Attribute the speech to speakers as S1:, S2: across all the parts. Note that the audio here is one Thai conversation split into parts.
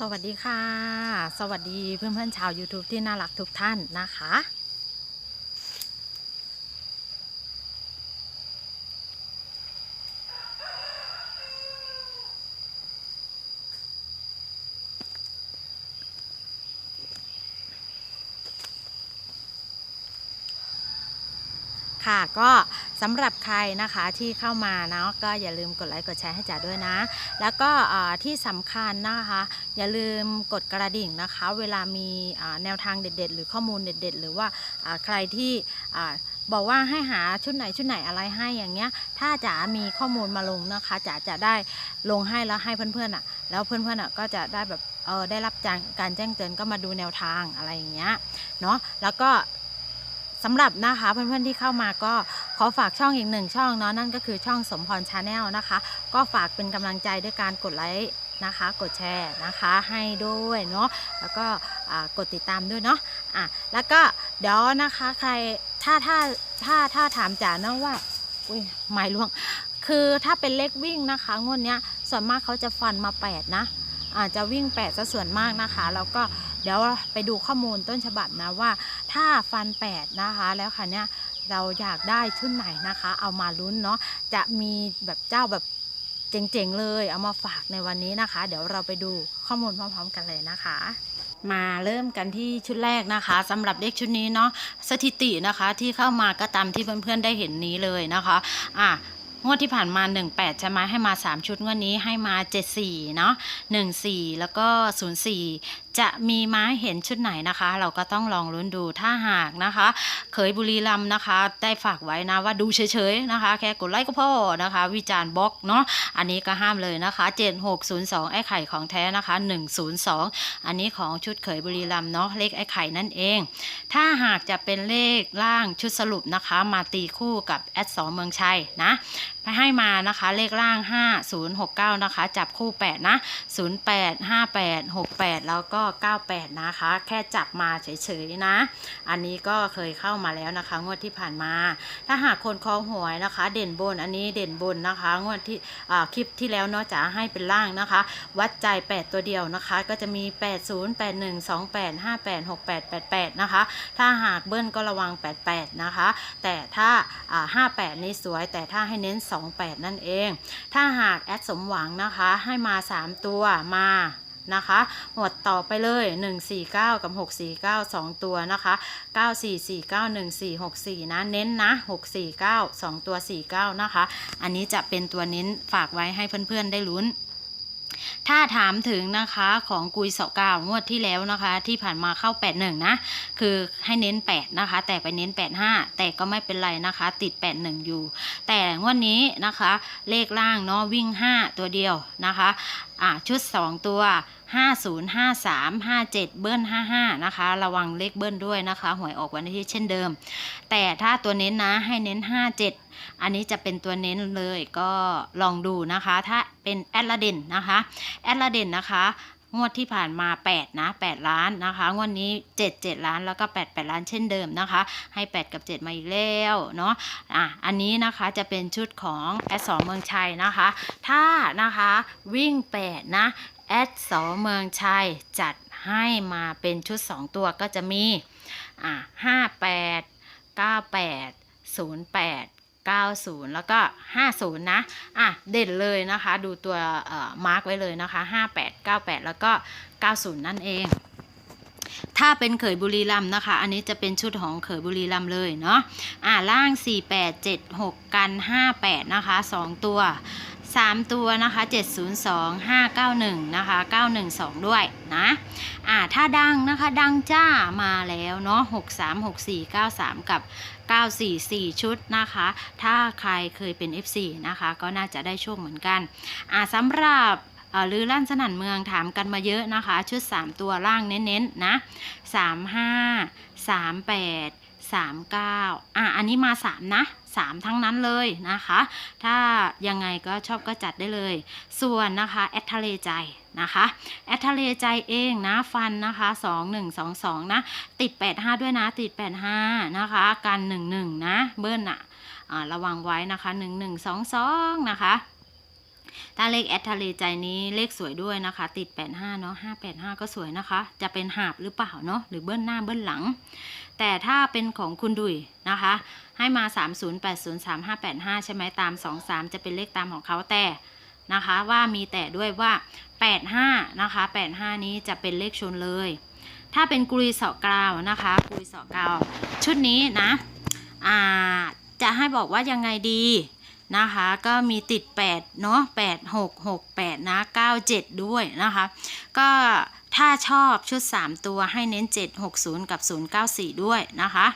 S1: สวัสดีค่ะ สวัสดีเพื่อนๆชาว YouTube ที่น่ารักทุกท่านนะคะ ค่ะก็ สำหรับใครนะคะที่เข้ามาเนาะก็อย่าลืมกดไลค์กดแชร์ให้จ๋าด้วยนะ แล้วก็ที่สำคัญนะคะ อย่าลืมกดกระดิ่งนะคะ เวลามีแนวทางเด็ด ๆ หรือข้อมูลเด็ด ๆ หรือว่าใครที่บอกว่าให้หาชุดไหนชุดไหนอะไรให้อย่างเงี้ย ถ้าจ๋ามีข้อมูลมาลงนะคะจ๋าจะได้ลงให้แล้วให้เพื่อนๆอะ แล้วเพื่อนๆอะก็จะได้แบบเออได้รับการการแจ้งเตือนก็มาดูแนวทางอะไรอย่างเงี้ยเนาะแล้วก็สำหรับนะคะเพื่อนๆที่เข้ามาก็ ขอฝากช่องอีกหนึ่งช่องเนาะนั่นก็คือช่องสมพรชาแนลนะคะ ก็ฝากเป็นกำลังใจด้วยการกดไลค์นะคะ กดแชร์นะคะให้ด้วยเนาะแล้วก็กดติดตามด้วยเนาะอะแล้วก็เดี๋ยวนะคะใครถ้าถ้าถ้าถ้าถามจ๋าเนาะว่าอุ้ยไม่ล่วง คือถ้าเป็นเลขวิ่งนะคะงวดเนี้ยส่วนมากเขาจะฟันมา 8 นะอาจจะวิ่ง8ซะส่วนมากนะคะ แล้วก็เดี๋ยวไปดูข้อมูลต้นฉบับนะว่า ถ้าฟัน8นะคะ แล้วค่ะเนี่ย เราอยากได้ชุดไหนนะคะ เอามาลุ้นเนาะจะมีแบบเจ้าแบบเจ๋งๆเลย เอามาฝากในวันนี้นะคะ เดี๋ยวเราไปดูข้อมูลพร้อมๆกันเลยนะคะมาเริ่มกันที่ชุดแรกนะคะสำหรับเลขชุดนี้เนาะสถิตินะคะที่เข้ามาก็ตามที่เพื่อนๆได้เห็นนี้เลยนะคะ อะ งวดที่ผ่านมา 18 ใช่ไหมให้มา 3 ชุดงวดนี้ให้มา 74 เนาะ14 แล้วก็ 04 จะมีมาให้เห็นชุดไหนนะคะ เราก็ต้องลองลุ้นดูถ้าหากนะคะ เคยบุรีรัมนะคะ ได้ฝากไว้นะว่าดูเฉยๆนะคะ แค่กดไลค์ก็พอนะคะ วิจารณ์บล็อกเนาะอันนี้ก็ห้ามเลยนะคะ 7602 ไอ้ไข่ของแท้นะคะ 102 อันนี้ของชุดเขยบุรีรัมเนาะเลขไอ้ไข่นั่นเอง ถ้าหากจะเป็นเลขล่างชุดสรุปนะคะ มาตีคู่กับแอดสองเมืองชัยนะ ให้มานะคะ เลขล่าง 5069 นะคะ จับคู่ 8 นะ 08 58 68 แล้วก็ 98 นะคะ แค่จับมาเฉยๆนะ อันนี้ก็เคยเข้ามาแล้วนะคะ งวดที่ผ่านมา ถ้าหากคนคล้องหวยนะคะ เด่นบนอันนี้เด่นบนนะคะ งวดที่คลิปที่แล้วเนาะจะให้เป็นล่างนะคะ วัดใจ 8 ตัวเดียวนะคะ ก็จะมี 80 81 28 58 68 88 นะคะ ถ้าหากเบิ้ลก็ระวัง 88 นะคะ แต่ถ้าอ่า58 นี่สวยแต่ถ้าให้เน้น28 นั่นเอง ถ้าหากแอดสมหวังนะคะให้มา 3 ตัวมานะคะหมวดต่อไปเลย 149 กับ 649 2 ตัวนะคะ 9449 1464 นะ เน้นนะ 649 2 ตัว 49 นะคะ อันนี้จะเป็นตัวเน้นฝากไว้ให้เพื่อนๆได้ลุ้น ถ้าถามถึงนะคะของกุยเสาเก้างวดที่แล้วนะคะ ที่ผ่านมาเข้า 81 นะ คือให้เน้น 8 นะคะ แต่ไปเน้น 85 แต่ก็ไม่เป็นไรนะคะ ติด 81 อยู่ แต่งวดนี้นะคะ เลขล่างเนาะวิ่ง 5 ตัวเดียวนะคะอ่าชุด 2 ตัว 50 53 57 เบิ้ล 55 นะคะ ระวังเลขเบิ้ลด้วยนะคะ หวยออกวันอาทิตย์เช่นเดิม แต่ถ้าตัวเน้นนะให้เน้น 57 อันนี้จะเป็นตัวเน้นเลยก็ลองดูนะคะ ถ้าเป็นแอดลาเดนนะคะ แอดลาเดนนะคะงวดที่ผ่านมา 8 นะ 8 ล้านนะคะ งวดนี้ 7 7 ล้านแล้วก็ 8 8 ล้านเช่นเดิมนะคะ ให้ 8 กับ 7 มาอีกแล้วเนาะอะอันนี้นะคะจะเป็นชุดของแอดสองเมืองชัยนะคะ ถ้านะคะวิ่ง 8 นะ แอดสองเมืองชัยจัดให้มาเป็นชุด 2 ตัวก็จะมีอะ58 98 08 90 แล้วก็ 50 นะ อะ เด่นเลยนะคะ ดูตัวเอ่อมาร์กไว้เลยนะคะ 58 98 แล้วก็ 90 นั่นเอง ถ้าเป็นเขยบุรีรัมนะคะ อันนี้จะเป็นชุดของเขยบุรีรัมเลยเนาะอ่าล่าง 48 76 กัน 58 นะคะ 2 ตัว 3 ตัวนะคะ 702 591 นะคะ 912 ด้วยนะอ่าถ้าดังนะคะดังจ้ามาแล้วเนาะ63 64 93 กับ 944 ชุดนะคะ ถ้าใครเคยเป็น F4 นะคะ ก็น่าจะได้โชคเหมือนกันอ่าสำหรับ ลือลั่นสนั่นเมืองถามกันมาเยอะนะคะ ชุด 3 ตัวล่างเน้นๆนะ 35 38 39 อะ อันนี้มา 3 นะ 3 ทั้งนั้นเลยนะคะ ถ้ายังไงก็ชอบก็จัดได้เลย ส่วนนะคะแอดทะเลใจนะคะแอดทะเลใจเองนะฟันนะคะ 2 1 2 2 นะ ติด 85 ด้วยนะ ติด 85 นะคะ กัน 11 นะ เบิ้ลอะอ่าระวังไว้นะคะ 1122 นะคะ ถ้าเลขแอดทะเลใจนี้เลขสวยด้วยนะคะ ติด 85 เนาะ585 ก็สวยนะคะ จะเป็นหาบหรือเปล่าเนาะหรือเบิ้ลหน้าเบิ้ลหลัง แต่ถ้าเป็นของคุณดุยนะคะ ให้มา 30803585 ใช่ไหมตาม 23 จะเป็นเลขตามของเขาแต่นะคะว่ามีแต่ด้วยว่า 85 นะคะ 85 นี้จะเป็นเลขชนเลย ถ้าเป็นกุยสาะกราวนะคะ กุยสาะกราว ชุดนี้นะ อ่า จะให้บอกว่ายังไงดี นะคะ ก็มีติด 8 เนาะ8 6 6 8 นะ 97 ด้วยนะคะ ก็ถ้าชอบชุด 3 ตัวให้เน้น 760 กับ 094 ด้วยนะคะ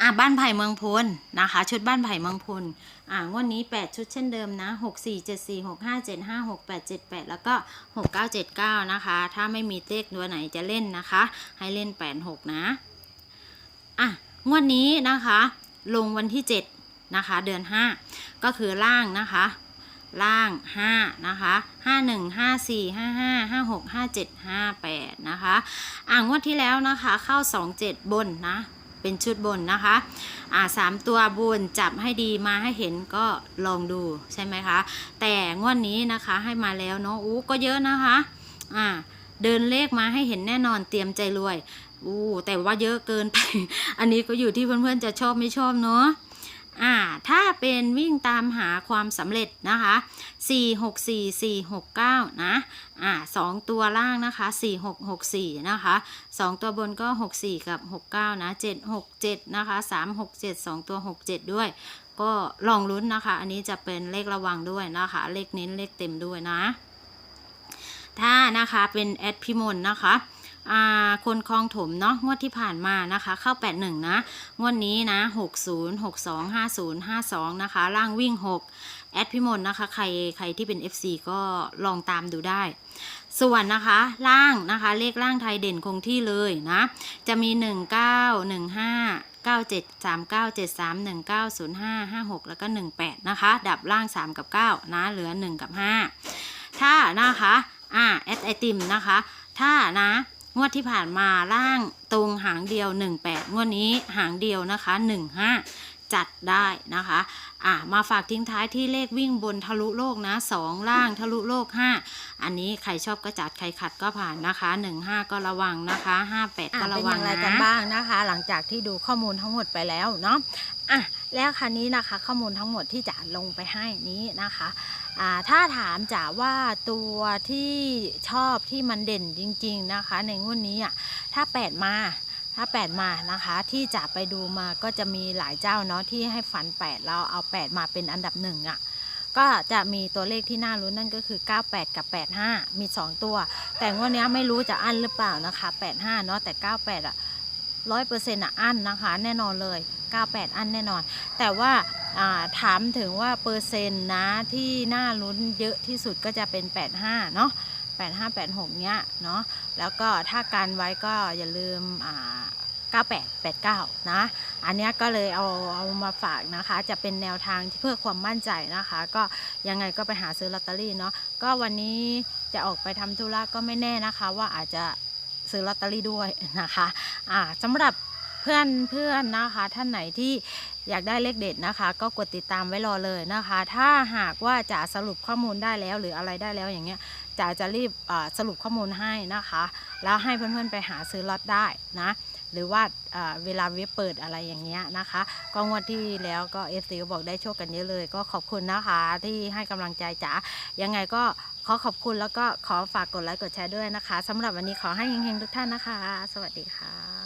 S1: อะบ้านไผ่เมืองพลนะคะ ชุดบ้านไผ่เมืองพลอ่างวดนี้ 8 ชุดเช่นเดิมนะ 6 4 7 4 6 5 7 5 6 8 7 8 แล้วก็ 6 9 7 9 นะคะ ถ้าไม่มีเลขตัวไหนจะเล่นนะคะ ให้เล่น 8 6 นะอะงวดนี้นะคะ ลงวันที่ 7 นะคะ เดือน 5 ก็คือล่างนะคะ ล่าง 5 นะคะ 5 1 5 4 5 5 5 6 5 7 5 8 นะคะ อ่างวดที่แล้วนะคะเข้า 2 7 บนนะเป็นชุดบนนะคะ อ่าสามตัวบนจับให้ดีมาให้เห็นก็ลองดูใช่ไหมคะ แต่งวดนี้นะคะให้มาแล้วเนาะ อู้ก็เยอะนะคะ อ่า เดินเลขมาให้เห็นแน่นอนเตรียมใจรวย อู้แต่ว่าเยอะเกินไป อันนี้ก็อยู่ที่เพื่อนๆจะชอบไม่ชอบเนาะ อ่าถ้าเป็นวิ่งตามหาความสำเร็จนะคะ 4 6 4 4 6 9 นะอ่าสองตัวล่างนะคะ 4 6 6 4 นะคะสองตัวบนก็ 6 4 กับ 6 9 นะ 7 6 7 นะคะ 3 6 7 2 ตัว 6 7 ด้วย ก็ลองลุ้นนะคะ อันนี้จะเป็นเลขระวังด้วยนะคะ เลขเน้นเลขเต็มด้วยนะ ถ้านะคะเป็นแอดพิมลนะคะ คนคลองถมเนาะงวดที่ผ่านมานะคะ เข้า 81 นะ งวดนี้นะ 60 62 50 52 นะคะ ล่างวิ่ง 6 แอดพิมลนะคะ ใครใครที่เป็น FC ก็ลองตามดูได้ ส่วนนะคะล่างนะคะ เลขล่างไทยเด่นคงที่เลยนะ จะมี 19 15 97 39 73 19 05 56 แล้วก็ 18 นะคะ ดับล่าง 3 กับ 9 นะ เหลือ 1 กับ 5 ถ้านะคะ อ่า แอดไอติมนะคะ ถ้านะ งวดที่ผ่านมาล่างตรงหางเดียว 18 งวดนี้หางเดียวนะคะ 15 จัดได้นะคะอ่ามาฝากทิ้งท้ายที่เลขวิ่งบนทะลุโลกนะ 2 ล่างทะลุโลก 5 อันนี้ใครชอบก็จัดใครขัดก็ผ่านนะคะ 15 ก็ระวังนะคะ 58 ก็
S2: อะ
S1: ระ
S2: เป็น
S1: วั
S2: องย่างไร
S1: นะ
S2: กันบ้างนะคะ หลังจากที่ดูข้อมูลทั้งหมดไปแล้วเนาะอะแล้วคราวนี้นะคะข้อมูลทั้งหมดที่จะลงไปให้นี้นะคะอ่า ถ้าถามจ๋าว่าตัวที่ชอบที่มันเด่นจริง ๆนะคะ ในงวดนี้อะถ้า 8 มาถ้า 8 มานะคะที่จะไปดูมาก็จะมีหลายเจ้าเนาะที่ให้ฝัน8แล้วเอา 8 มาเป็นอันดับหนึ่งอะก็จะมีตัวเลขที่น่ารู้นั่นก็คือ 98 กับ 85 มี 2 ตัว แต่งวดนี้ไม่รู้จะอั้นหรือเปล่านะคะ 85 เนาะแต่ 98 อะร้อยเปอร์เซ็นต์อะอั้นนะคะ แน่นอนเลย 98 อั้นแน่นอน แต่ว่า ถามถึงว่าเปอร์เซ็นต์นะที่น่าลุ้นเยอะที่สุดก็จะเป็น 85 เนาะ85 86 เนี้ยเนาะแล้วก็ถ้าการไว้ก็อย่าลืมอ่า98 89 นะ อันนี้ก็เลยเอาเอามาฝากนะคะ จะเป็นแนวทางที่เพื่อความมั่นใจนะคะ ก็ยังไงก็ไปหาซื้อลอตเตอรี่เนาะ ก็วันนี้จะออกไปทำธุระก็ไม่แน่นะคะ ว่าอาจจะซื้อลอตเตอรี่ด้วยนะคะ อ่าสำหรับ เพื่อนเพื่อนนะคะ ท่านไหนที่อยากได้เลขเด็ดนะคะ ก็กดติดตามไว้รอเลยนะคะ ถ้าหากว่าจะสรุปข้อมูลได้แล้วหรืออะไรได้แล้วอย่างเงี้ยจะจะรีบสรุปข้อมูลให้นะคะ แล้วให้เพื่อนๆไปหาซื้อลอตได้นะหรือว่าเวลาเว็บเปิดอะไรอย่างเงี้ยนะคะ ก็งวดที่แล้วก็เอฟซีบอกได้โชคกันเยอะเลย ก็ขอบคุณนะคะที่ให้กำลังใจจ๋ายังไงก็ขอขอบคุณแล้วก็ขอฝากกดไลค์กดแชร์ด้วยนะคะสำหรับวันนี้ขอให้เฮงๆทุกท่านนะคะ สวัสดีค่ะ